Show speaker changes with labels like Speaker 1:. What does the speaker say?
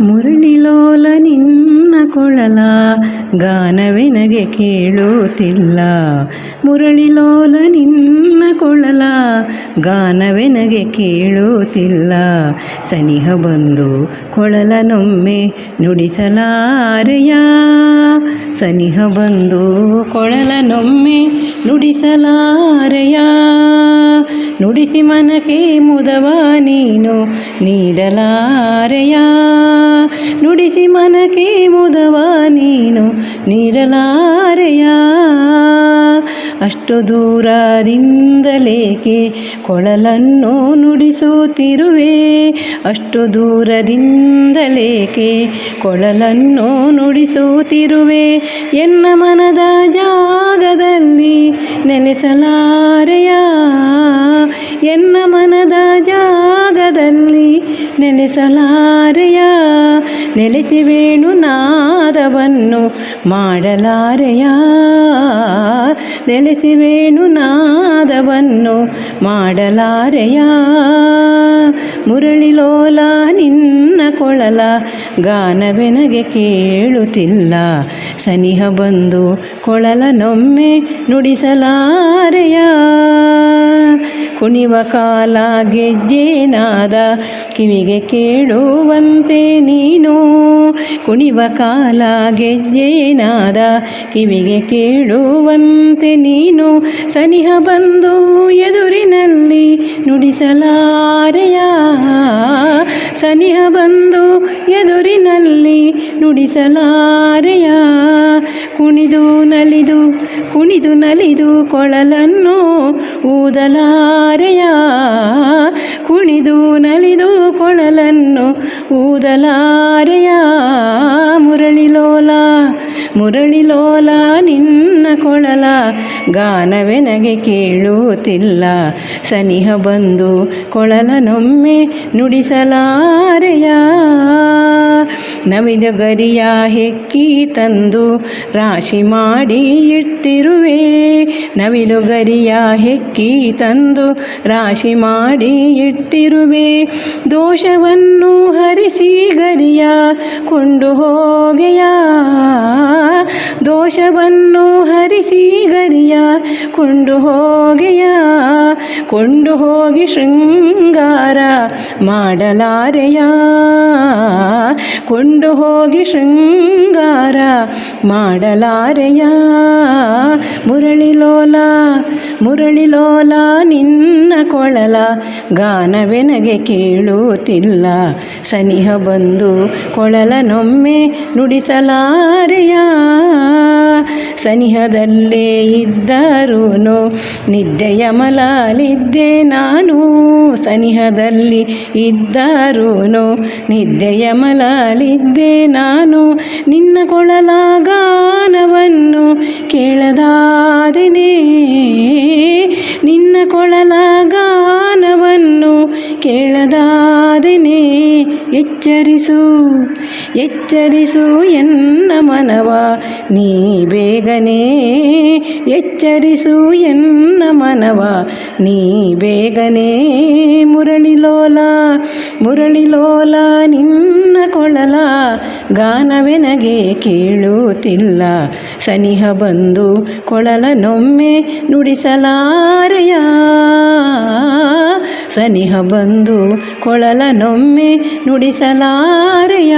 Speaker 1: ಮುರಳಿಲೋಲ ನಿನ್ನ ಕೊಳಲ, ಗಾನವೆನಗೆ ಕೇಳುತ್ತಿಲ್ಲ. ಮುರಳಿಲೋಲ ನಿನ್ನ ಕೊಳಲ, ಗಾನವೆನಗೆ ಕೇಳುತ್ತಿಲ್ಲ. ಸನಿಹ ಬಂದು ಕೊಳಲನೊಮ್ಮೆ ನುಡಿಸಲಾರೆಯ? ಸನಿಹ ಬಂದು ಕೊಳಲನೊಮ್ಮೆ ನುಡಿಸಲಾರೆಯ? ನುಡಿಸಿ ಮನಕ್ಕೆ ಮುದವ ನೀನು ನೀಡಲಾರೆಯ? ನುಡಿಸಿ ಮನಕ್ಕೆ ಮುದವ ನೀನು ನೀಡಲಾರೆಯ? ಅಷ್ಟು ದೂರದಿಂದಲೇಕೆ ಕೊಳಲನ್ನು ನುಡಿಸುತ್ತಿರುವೆ? ಅಷ್ಟು ದೂರದಿಂದಲೇಕೆ ಕೊಳಲನ್ನು ನುಡಿಸುತ್ತಿರುವೆ? ಎನ್ನ ಮನದ ಜಾಗದಲ್ಲಿ ನೆಲೆಸಲಾರೆಯ? ಎನ್ನ ಮನದ ಜಾಗದಲ್ಲಿ ನೆಲೆಸಲಾರೆಯ ನೆಲೆಸಿ ವೇಣು ನಾದವನ್ನು ಮಾಡಲಾರೆಯ? ನೆಲೆಸಿ ವೇಣು ನಾದವನ್ನು ಮಾಡಲಾರೆಯ? ಮುರಳಿಲೋಲ ನಿನ್ನ ಕೊಳಲ ಗಾನವೆನಗೆ ಕೇಳುತ್ತಿಲ್ಲ. ಸನಿಹ ಬಂದು ಕೊಳಲನೊಮ್ಮೆ ನುಡಿಸಲಾರೆಯ? ಕುಣಿವ ಕಾಲ ಗೆಜ್ಜೇನಾದ ಕಿವಿಗೆ ಕೇಳುವಂತೆ ನೀನು. ಕುಣಿವ ಕಾಲ ಗೆಜ್ಜೇನಾದ ಕಿವಿಗೆ ಕೇಳುವಂತೆ ನೀನು. ಸನಿಹ ಬಂದು ಎದುರಿನಲ್ಲಿ ನುಡಿಸಲಾರೆಯ? ಸನಿಹ ಬಂದು ಎದುರಿನಲ್ಲಿ ನುಡಿಸಲಾರೆಯ. ಕುಣಿದು ನಲಿದು ಕುಣಿದು ನಲಿದು ಕೊಳಲನ್ನು ಊದಲಾರೆಯ. ಕುಣಿದು ನಲಿದು ಕೊಳಲನ್ನು ಊದಲಾರೆಯ. ಮುರಳಿಲೋಲ ನಿನ್ನ ಕೊಳಲ ಗಾನವೆನಗೆ ಕೇಳುತ್ತಿಲ್ಲ. ಸನಿಹ ಬಂದು ಕೊಳಲನೊಮ್ಮೆ ನುಡಿಸಲಾರೆಯ. ನವಿದ ಗರಿಯ ಹೆಕ್ಕಿ ತಂದು ರಾಶಿ ಮಾಡಿ ಇಟ್ಟಿರುವೆ. ನವಿಲು ಗರಿಯ ಹೆಕ್ಕಿ ತಂದು ರಾಶಿ ಮಾಡಿ ಇಟ್ಟಿರುವೆ. ದೋಷವನ್ನು ಹರಿಸಿ ಗರಿಯ, ಕೊಂಡು ಹೋಗೆಯ. ದೋಷವನ್ನು ಹರಿಸಿ ಗರಿಯ, ಕೊಂಡು ಹೋಗೆಯ, ಕೊಂಡು ಹೋಗಿ ಶೃಂಗಾರ ಮಾಡಲಾರೆಯ. ಕೊಂಡು ಹೋಗಿ ಶೃಂಗಾರ ಮಾಡಲಾರೆಯ. ಮುರಳಿಲೋಲ ಮುರಳಿಲೋಲ ನಿನ್ನ ಕೊಳಲ ಗಾನವೆನಗೆ ಕೇಳುತ್ತಿಲ್ಲ. ಸನಿಹ ಬಂದು ಕೊಳಲನೊಮ್ಮೆ ನುಡಿಸಲಾರೆಯ. ಸನಿಹದಲ್ಲೇ ಇದ್ದರೂ ನಿದ್ದೆಯ ಮಲಾಲಿದ್ದೆ ನಾನು. ಸನಿಹದಲ್ಲಿ ಇದ್ದರೂ ನಿದ್ದೆಯ ಮಲಾಲಿದ್ದೆ ನಾನು. ನಿನ್ನ ಕೊಳಲ ಗಾನವನ್ನು ಕೇಳದಾದೆನೇ? ನಿನ್ನ ಕೊಳಲಾಗಾನವನ್ನು ಕೇಳದಾದೆನೇ? ಎಚ್ಚರಿಸು. ಎಚ್ಚರಿಸು ಎನ್ನ ಮನವ, ನೀ ಬೇಗನೆ ಎಚ್ಚರಿಸು ಎನ್ನ ಮನವ, ನೀ ಬೇಗನೆ ಮುರಳಿಲೋಲ ಮುರಳಿಲೋಲ ನಿನ್ನ ಕೊಳಲ, ಗಾನವೆನಗೆ ಕೇಳುತ್ತಿಲ್ಲ. ಸನಿಹ ಬಂದು ಕೊಳಲನೊಮ್ಮೆ ನುಡಿಸಲಾರೆಯ? ಸನಿಹ ಬಂದು ಕೊಳಲನೊಮ್ಮೆ ನುಡಿಸಲಾರೆಯ?